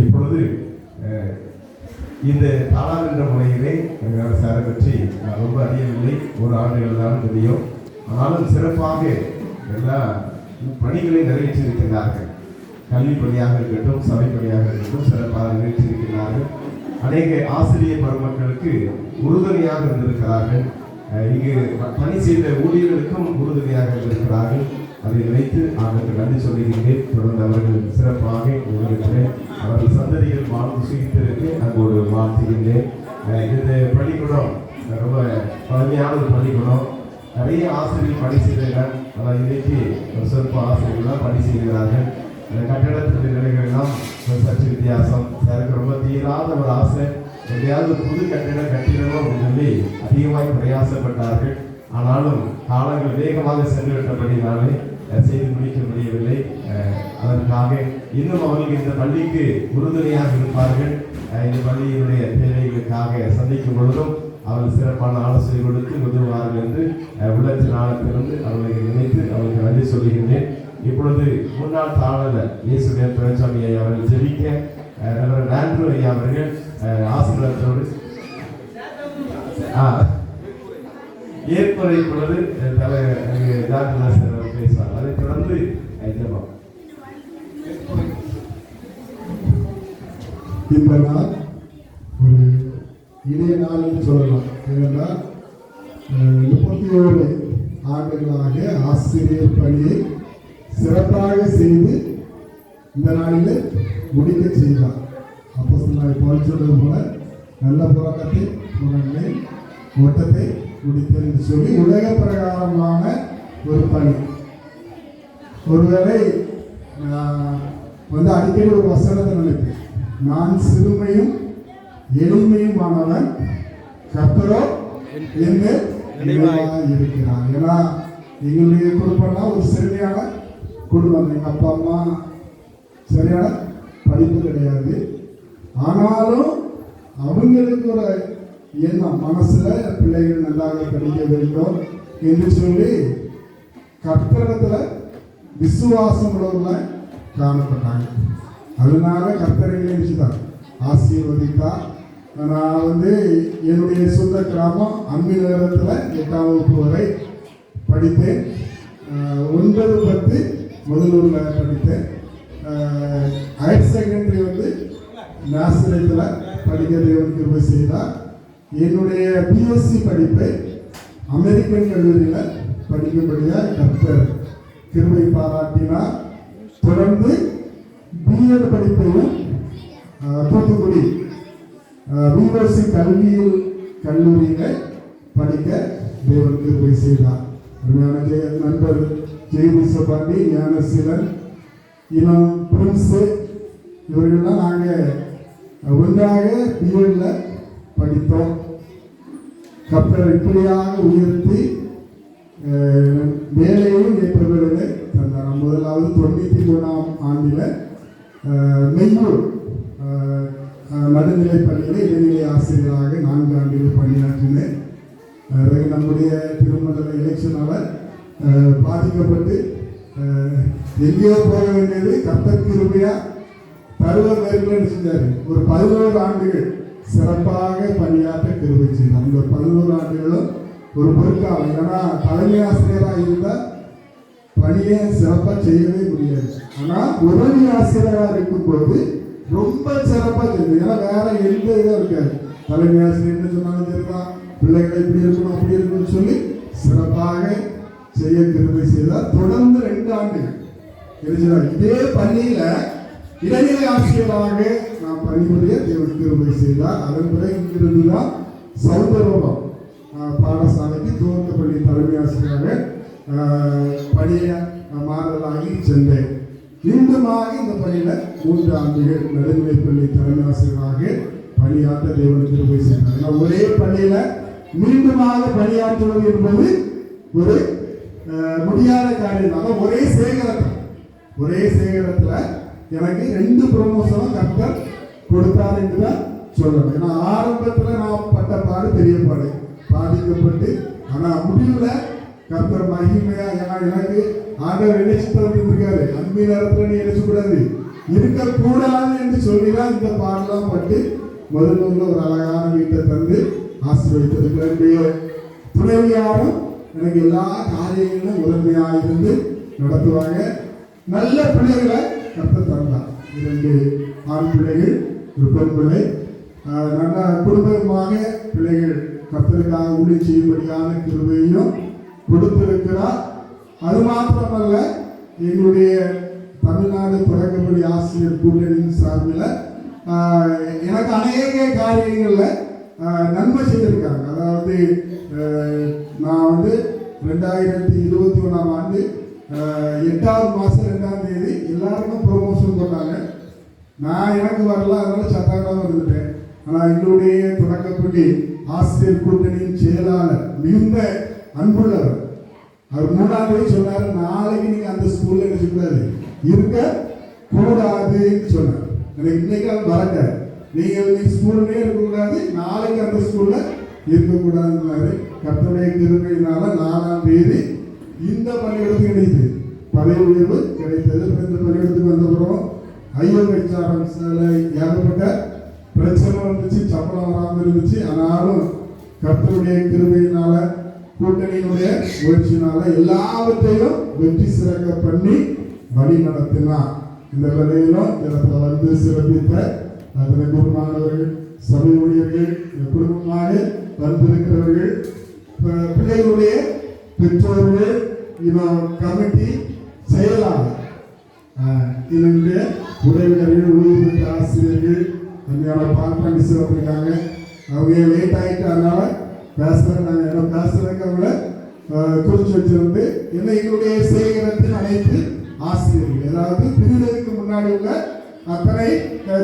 இப்பொழுது இந்த தாளார் என்ற முறையிலே எங்களால் சேர பற்றி நான் ரொம்ப அறியவில்லை. ஒரு ஆண்டுகள் தான் தெரியும். ஆனாலும் சிறப்பாக எல்லா பணிகளை நிறைவேற்றியிருக்கிறார்கள். கல்வி பணியாக இருக்கட்டும் சபை பணியாக இருக்கட்டும் சிறப்பாக நிறைவேற்றியிருக்கிறார்கள். அநேக ஆசிரியர் பெருமக்களுக்கு உறுதுணையாக இருந்திருக்கிறார்கள். இங்கு பணி செய்த ஊழியர்களுக்கும் உறுதுணையாக இருந்திருக்கிறார்கள். அதை நினைத்து அவர்களுக்கு நன்றி சொல்லுகின்றேன் தொடர்ந்து அவர்கள் சிறப்பாக உங்களிடத்தில் அவர்கள் சந்ததிகள் வாழ்ந்து சுகித்திருக்கு அங்கோடு வாழ்த்துகின்றேன். இந்த பள்ளிக்கூடம் ரொம்ப பழமையான ஒரு பள்ளிக்கூடம். நிறைய ஆசிரியர் பணி செய்கிறார்கள். ஆனால் இன்றைக்கு ஒரு சொற்ப ஆசிரியர்கள் தான் பணி செய்கிறார்கள். இந்த கட்டடத்தினுடைய நிலைகள்லாம் சற்று வித்தியாசம். எனக்கு ரொம்ப தீராத ஒரு ஆசை. எதையாவது புது கட்டிடம் கட்டிடணும் அப்படின்னு சொல்லி அதிகமாக பிரயாசப்பட்டார்கள். ஆனாலும் காலங்கள் வேகமாக சென்று விட்டபடினாலே செய்து முடிக்க முடியவில்லை. அதற்காக இன்னும் அவர்கள் இந்த பள்ளிக்கு உறுதுணையாக இருப்பார்கள். இந்த பள்ளியினுடைய தேவைகளுக்காக சந்திக்கும் பொழுதும் அவர்கள் சிறப்பான ஆலோசனை கொடுத்து உதவுவார்கள் என்று உள்ளத்தின் ஆழத்திலிருந்து அவர்களை நினைத்து அவர்களுக்கு நன்றி சொல்லுகின்றேன். இப்பொழுது முன்னாள் தாளர் இயேசுடைய துரைசாமி ஐயா அவர்கள் ஜெபிக்க அஹ், ஆண்ட்ரூ ஐயா அவர்கள் ஆசீர்வாதத்தோடு ஏற்புரை பொழுது தலைவர் தலை அங்கு பேசுவார். அதைத் ஹைதராபாத். இந்த நாள் ஒரு இணைய நாள்னு சொல்லலாம். ஏனென்றால் முப்பத்தி ஏழு ஆண்டுகளாக ஆசிரியர் பணியை சிறப்பாக செய்து இந்த நாளில் முடிக்க செய்தார். அப்போ சொன்னால் போல் சொன்னது போல நல்ல புறக்கத்தை புறங்களை ஓட்டத்தை முடித்தேன் சொல்லி உலக பிரகாரமான ஒரு பணி. ஒருவேளை வந்து அடிக்கடி ஒரு வசனத்தை நினைப்பேன். நான் சிறுமையும் எளிமையுமானவன் கர்த்தரோ என்று இருக்கிறார். ஏன்னா எங்களுடைய குடும்பம்னா ஒரு சரியான குடும்பம். எங்கள் அப்பா அம்மா சரியான படிப்பு கிடையாது. ஆனாலும் அவங்களுக்கு ஒரு எண்ணம். மனசில் பிள்ளைகள் நல்லா படிக்க வேண்டும் என்று சொல்லி கர்த்தரிடத்துல விசுவாசம் உள்ளவர்கள காணப்பட்டாங்க அதனால கர்த்தரை வச்சுதான் ஆசீர்வதித்தார். நான் வந்து என்னுடைய சொந்த கிராமம் அம்மி நேரத்தில் எட்டாம் வகுப்பு வரை படித்தேன். ஒன்பது பத்து முதலூரில் படித்தேன். ஹையர் செகண்டரி வந்து நாசிரியத்தில் படிக்க தேவன் கிருபை செய்தார். என்னுடைய பிஎஸ்சி படிப்பை அமெரிக்கன் கல்லூரியில் படிக்கும்படியாக கர்த்தர் கிருபை பாராட்டினார் தொடர்ந்து பிஎட் படிப்பையும் தூத்துக்குடி பிஎஸ்சி கல்வியில் கல்லூரியில் படிக்க தேவன் கிருபை செய்தார். அருமையான ஜெய நண்பர் ஜெயதி சபாண்டி ஞானசீலன் இனம் பிரின்ஸு இவர்கள்லாம் நாங்கள் ஒன்றாக பிஎட்ல படித்தோம். கர்த்தர் இப்படியாக உயர்த்தி வேலையும் ஏற்றவர்களை தந்தார் முதலாவது தொண்ணூற்றி மூணாம் ஆண்டில் மெய்யூர் நடுநிலை பள்ளியில் இடைநிலை ஆசிரியராக நான்கு ஆண்டுகள் பணியாற்றினேன். அஹ், நம்முடைய திருமண எலெக்ஷனால் பாதிக்கப்பட்டு எங்கேயோ போக வேண்டியது கர்த்தர் கிருபையா பருவ மேற்கொண்டு செஞ்சார்? ஒரு பதினோரு ஆண்டுகள் சிறப்பாக பணியாற்ற கிருபை செய்தார். அந்த பதினோரு ஆண்டுகளும் ஒரு பொருட்காலம் ஏன்னா தலைமை ஆசிரியராக இருந்தால் பணியை சிறப்பாக செய்யவே முடியாது. ஆனால் உதவி ஆசிரியராக இருக்கும்போது ரொம்ப சிறப்பாக செய்யுது ஏன்னா வேற எந்த இதாக இருக்காது. தலைமை ஆசிரியர் சொன்னாலும் சரிதான் பிள்ளைகளை இப்படி இருக்கணும் அப்படி இருக்கணும்னு சொல்லி சிறப்பாக செய்ய திருமை செய்தால் தொடர்ந்து ரெண்டு ஆண்டு. தெரிஞ்சுதா? இதே பணியில் இடைநிலை ஆசிரியராக நான் பணிபுரிய தேவன் திருமை செய்தார். அதன் பிறகு இங்கிருந்து தான் சௌந்தரோகம் பணிய ஆஹ், சென்றேன். மீண்டுமாக இந்த பணியில மூன்று ஆண்டுகள் நடுநிலைப்பள்ளி தலைமை ஆசிரியராக பணியாற்ற தேவனத்தில் போய் செய்தார் ஒரே பள்ளியில மீண்டுமாக பணியாற்றுவது என்பது ஒரு முடியாத காரியம். தான் ஒரே சேகரத்தில் ஒரே சேகரத்தில் எனக்கு ரெண்டு ப்ரொமோஷனும் கர்த்தர் கொடுத்தார் என்று தான் சொல்லணும். ஏன்னா ஆரம்பத்தில் நான் பட்ட பாடு பெரிய பாடு. பாதிக்கப்பட்டு ஆனால் முடிவில் கர்த்தர் மகிமையா ஏன்னா எனக்கு ஆண்டவர் என்ன சித்தம் இருக்காரு அன்பி நேரத்தில் நீ நினைச்சு கூடாது இருக்கக்கூடாது என்று சொல்லிதான் இந்த பாடலாம் பட்டு முதல் முதல்ல ஒரு அழகான வீட்டை தந்து ஆசீர்வதித்திருக்கிறேன் துணைவியாரும் எனக்கு எல்லா காரியங்களும் முதன்மையாக இருந்து நடத்துவாங்க. நல்ல பிள்ளைகளை கத்த தந்தார். இரண்டு ஆண் பிள்ளைகள் ஒரு பெண் பிள்ளை. நல்ல குடும்பமாக பிள்ளைகள் கத்தருக்காக ஊழி செய்யும்படியான கிருபையும் கொடுத்திருக்கிறார். அது மாத்திரமல்ல எங்களுடைய தமிழ்நாடு தொடக்கப்படி ஆசிரியர் கூட்டணியின் சார்பில் எனக்கு அநேக காரியங்களில் நன்மை செய்திருக்காங்க அதாவது நான் வந்து ரெண்டாயிரத்தி இருபத்தி ஒன்றாம் ஆண்டு எட்டாவது மாதம் ரெண்டாம் தேதி எல்லாருக்கும் ப்ரொமோஷன் பண்ணாங்க நான் எனக்கு வரல அதனால சத்தாங்கடாம இருந்துட்டேன். ஆனால் எங்களுடைய தொடக்கப்பள்ளி ஆசிரியர் கூட்டணியின் செயலாளர் மிகுந்த அன்புள்ளவர். அவர் மூணாம் தேதி நாளைக்கு நீங்க அந்த ஸ்கூல்ல என்ன இருக்க கூடாதுன்னு சொன்னார். எனக்கு இன்னைக்கு அது மறக்க நீங்க நீ ஸ்கூல்லே இருக்கக்கூடாது நாளைக்கு அந்த ஸ்கூல்ல இருக்கக்கூடாதுன்னாரு கர்த்தருடைய திருமையினால நாலாம் தேதி இந்த பள்ளிக்கூடத்துக்கு கிடைத்தது. பதவி உயர்வு கிடைத்தது. இந்த பள்ளிக்கூடத்துக்கு வந்தப்புறம் ஐயோச்சாரம் ஏகப்பட்ட பிரச்சனை வந்துச்சு சம்பளம் வராமல் இருந்துச்சு. ஆனாலும் கத்தனுடைய திருமையினால கூட்டணியினுடைய முயற்சினால எல்லாவற்றையும் வெற்றி சிறக்க பண்ணி வழி நடத்தினார். இந்த வேலையிலும் இடத்துல வந்து சிறப்பித்த அதனை குருமானவர்கள் சபை ஊழியர்கள் குடும்பமாக வந்திருக்கிறவர்கள் பிள்ளைகளுடைய பெற்றோர்கள் இவன் கமிட்டி செயலாளர் இதனுடைய உறவினர்கள் ஊழியர்கள் ஆசிரியர்கள் அன்றையோட பார்ப்பாண்டி சிறப்பிருக்காங்க. அவங்க லேட் ஆகிட்டு அதனால பேசுகிறேன் நாங்கள் என்ன பேசுகிறதுக்கு அவங்கள குறிச்சு வச்சிருந்து என்ன எங்களுடைய சேகரத்தின் அனைத்து ஆசிரியர்கள். அதாவது பிரிவுக்கு முன்னாடி உள்ள அத்தனை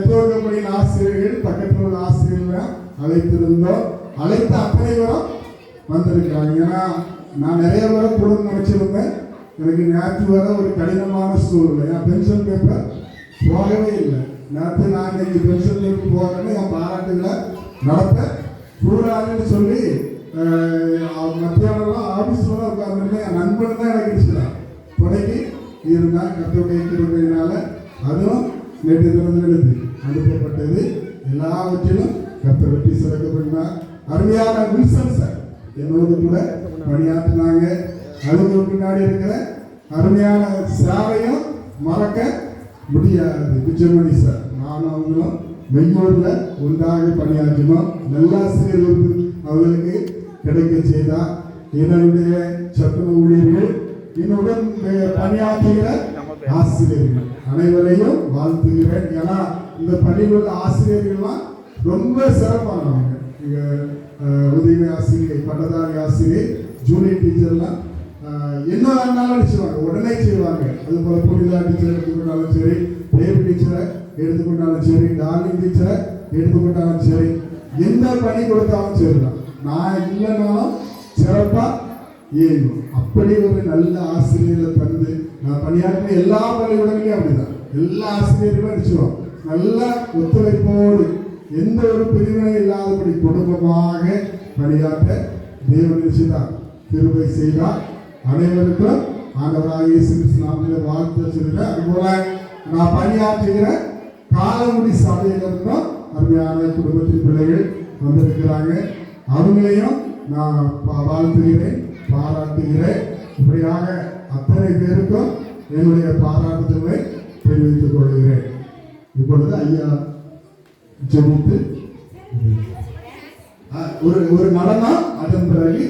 துவக்கப்படியின் ஆசிரியர்கள் பக்கத்தில் உள்ள ஆசிரியர்கள் அழைத்திருந்தோம். அழைத்த அத்தனை பேரும் வந்திருக்கிறாங்க. ஏன்னா நான் நிறைய வர குடும்பம் நினச்சிருந்தேன். எனக்கு நேற்று வர ஒரு கடினமான சூழ்நிலை. என் பென்ஷன் பேப்பர் போகவே இல்லை. நேற்று நான் இன்னைக்கு பென்ஷன் பேப்பர் போகிறேன்னு என் பாராட்டுகளை நடத்த கூடாதுன்னு சொல்லி மத்தியானம்லாம் ஆஃபீஸில் தான் உட்காந்துருந்தேன் என் நண்பன் தான் எனக்கு இடிச்சுதான் துணைக்கு இருந்தான் கத்தோடைய கிருபையினால அதுவும் நேற்று திறந்து அனுப்பப்பட்டது. எல்லாவற்றிலும் கத்த வெட்டி சிறக்க பண்ணினார் அருமையான வில்சன் சார் என்னோடு கூட பணியாற்றினாங்க. அதுக்கு பின்னாடி இருக்கிற அருமையான சேவையும் மறக்க முடியாது. விஜயமணி சார் நானும் அவங்களும் மெய்யூரில் ஒன்றாக பணியாற்றினோம் நல்லாசிரியர் அவர்களுக்கு கிடைக்க செய்தார் இதனுடைய சத்துண ஊழியர்கள் என்னுடன் பணியாற்றுகிற ஆசிரியர்கள் அனைவரையும் வாழ்த்துகிறேன். ஏன்னா இந்த பள்ளியில் உள்ள ஆசிரியர்கள்லாம் ரொம்ப சிறப்பானவங்க. உதவி ஆசிரியர் பட்டதாரி ஆசிரியர் ஜூனியர் டீச்சர்லாம் என்ன வேணாலும் செய்வாங்க உடனே செய்வாங்க. அது போல புனிதா டீச்சர் எடுத்துக்கொண்டாலும் சரி பிரேம் டீச்சரை எடுத்துக்கொண்டாலும் சரி டார்லிங் டீச்சரை எடுத்துக்கொண்டாலும் சரி எந்த பணி கொடுத்தாலும் சரிதான். நான் இல்லைனாலும் சிறப்பாக இயங்கும். அப்படி ஒரு நல்ல ஆசிரியரை தந்து நான் பணியாற்றின எல்லா பள்ளிக்கூடங்களையும் அப்படிதான். எல்லா ஆசிரியர்களும் அடிச்சிடும் நல்ல ஒத்துழைப்போடு எந்த ஒரு பிரிவினை இல்லாதபடி குடும்பமாக பணியாற்ற தேவன் நிச்சயத்தார் திருவை செய்தார். அனைவருக்கும் ஆண்டவராக இயேசு கிறிஸ்து நாமத்தில் வாழ்த்து வச்சிருக்கேன் அதுபோல நான் பணியாற்றுகிறேன். காலமுடி சபையிலிருந்தும் அருமையான குடும்பத்தின் பிள்ளைகள் வந்திருக்கிறாங்க. அவங்களையும் நான் வாழ்த்துகிறேன் பாராட்டுகிறேன். இப்படியாக அத்தனை பேருக்கும் என்னுடைய பாராட்டுதலை தெரிவித்துக் கொள்கிறேன். இப்பொழுது ஐயா ஜெபித்து ஒரு ஒரு நடனம் அதன் பிறகு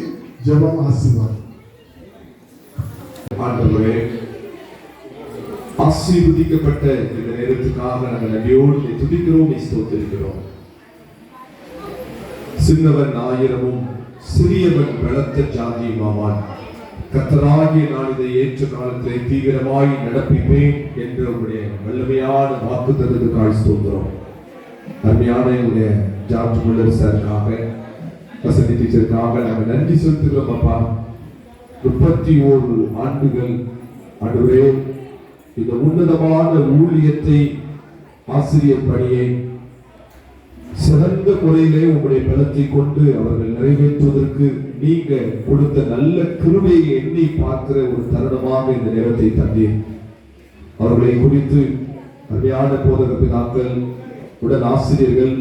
ஜெபம் ஆசீர்வாதம். ஆண்டவரே ஆசீர்வதிக்கப்பட்ட இந்த நேரத்துக்காக நாங்கள் நன்றியோடு துதிக்கிறோம் ஸ்தோத்திருக்கிறோம். சின்னவன் ஆயிரமும் சிறியவன் பலத்த ஜாதியுமாவான். கத்தராகிய நான் இதை ஏற்ற காலத்திலே தீவிரமாய் நடப்பிப்பேன் என்று உங்களுடைய வல்லமையான வாக்கு தந்ததுக்காக ஸ்தோத்திரம். அருமையான என்னுடைய ஜார்ஜ் முல்லர் சாருக்காக வசதி டீச்சருக்காக நாங்கள் நன்றி செலுத்துகிறோம் அப்பா. முப்பத்தி ஓரு ஆண்டுகள் ஆண்டுகளே இந்த உன்னதமான ஊழியத்தை ஆசிரியர் பணியை சிறந்த முறையிலே உங்களுடைய பலத்தை கொண்டு அவர்கள் நிறைவேற்றுவதற்கு நீங்க கொடுத்த நல்ல கிருமையை எண்ணி பார்க்கிற ஒரு தருணமாக இந்த நேரத்தை தந்தேன். அவர்களை குறித்து அருமையான போதக பிதாக்கள் உடன் ஆசிரியர்கள்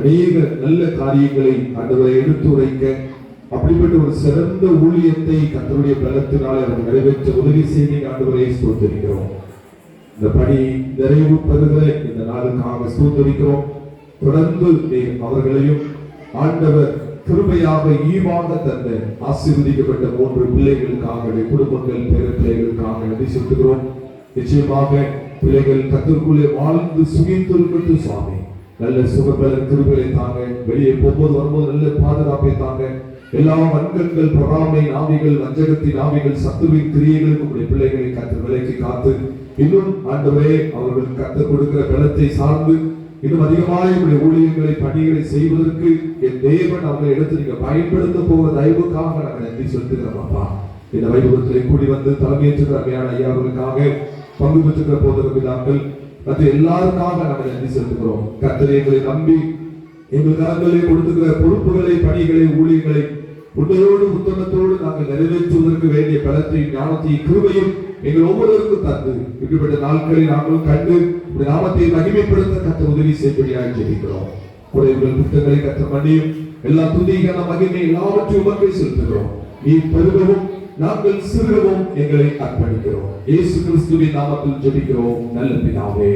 அநேக நல்ல காரியங்களை ஆண்டவரை எடுத்து உரைக்க அப்படிப்பட்ட ஒரு சிறந்த ஊழியத்தை கத்தருடைய பலத்தினால் அவர் நிறைவேற்ற உதவி செய்தி ஆண்டவரை ஸ்தோத்தரிக்கிறோம். இந்த பணி நிறைவு பெறுகிற இந்த நாளுக்காக சூழ்ந்திருக்கிறோம் தொடர்ந்து அவர்களையும் ஆண்டவர் கிருபையாக ஈவாக தந்த ஆசீர்வதிக்கப்பட்ட மூன்று பிள்ளைகளுக்காக குடும்பங்கள் பேர பிள்ளைகளுக்காக நன்றி செலுத்துகிறோம் நிச்சயமாக பிள்ளைகள் கத்திற்குள்ளே வாழ்ந்து சுகித்திருக்கட்டும் சுவாமி. நல்ல சுகபல கிருபைகளை தாங்க. வெளியே போகும்போது வரும்போது நல்ல பாதுகாப்பை தாங்க. எல்லா வன்கண்கள் பொறாமை நாவிகள் வஞ்சகத்தின் நாவிகள் சத்துவின் கிரியைகளுக்கு உடைய பிள்ளைகளை கற்று விலைக்கு காத்து இன்னும் ஆண்டவரே அவர்கள் கற்றுக் கொடுக்கிற பலத்தை சார்ந்து இன்னும் அதிகமாக உங்களுடைய ஊழியர்களை பணிகளை செய்வதற்கு என் தேவன் அவர்களை எடுத்து நீங்க பயன்படுத்த போகிற தயவுக்காக நாங்கள் நன்றி செலுத்துகிறோம் அப்பா. இந்த வைபவத்திலே கூடி வந்து தலைமையேற்றுகிற அருமையான ஐயா அவர்களுக்காக பங்கு பெற்றுகிற போதக பிதாக்கள் மற்ற எல்லாருக்காக நாங்கள் நன்றி செலுத்துகிறோம். கர்த்தரை எங்களை நம்பி எங்கள் கரங்களை கொடுத்துக்கிற பொறுப்புகளை பணிகளை ஊழியர்களை உண்மையோடு உத்தமத்தோடு நாங்கள் நிறைவேற்றுவதற்கு வேண்டிய பலத்தை ஞானத்தையும் கிருபையும் எங்கள் ஒவ்வொருவருக்கும் தந்து இப்படிப்பட்ட நாட்களை நாங்களும் கண்டு உடைய நாமத்தை மகிமைப்படுத்த கத்த உதவி செய்யப்படியாக ஜெபிக்கிறோம். உங்கள் புத்தகங்களை கத்த மன்னியும். எல்லா துதிகான மகிமை எல்லாவற்றையும் உமக்கை செலுத்துகிறோம். நீ பெருகவும் நாங்கள் சிறுகவும் எங்களை அர்ப்பணிக்கிறோம். இயேசு கிறிஸ்துவின் நாமத்தில் ஜெபிக்கிறோம். நல்ல பிதாவே.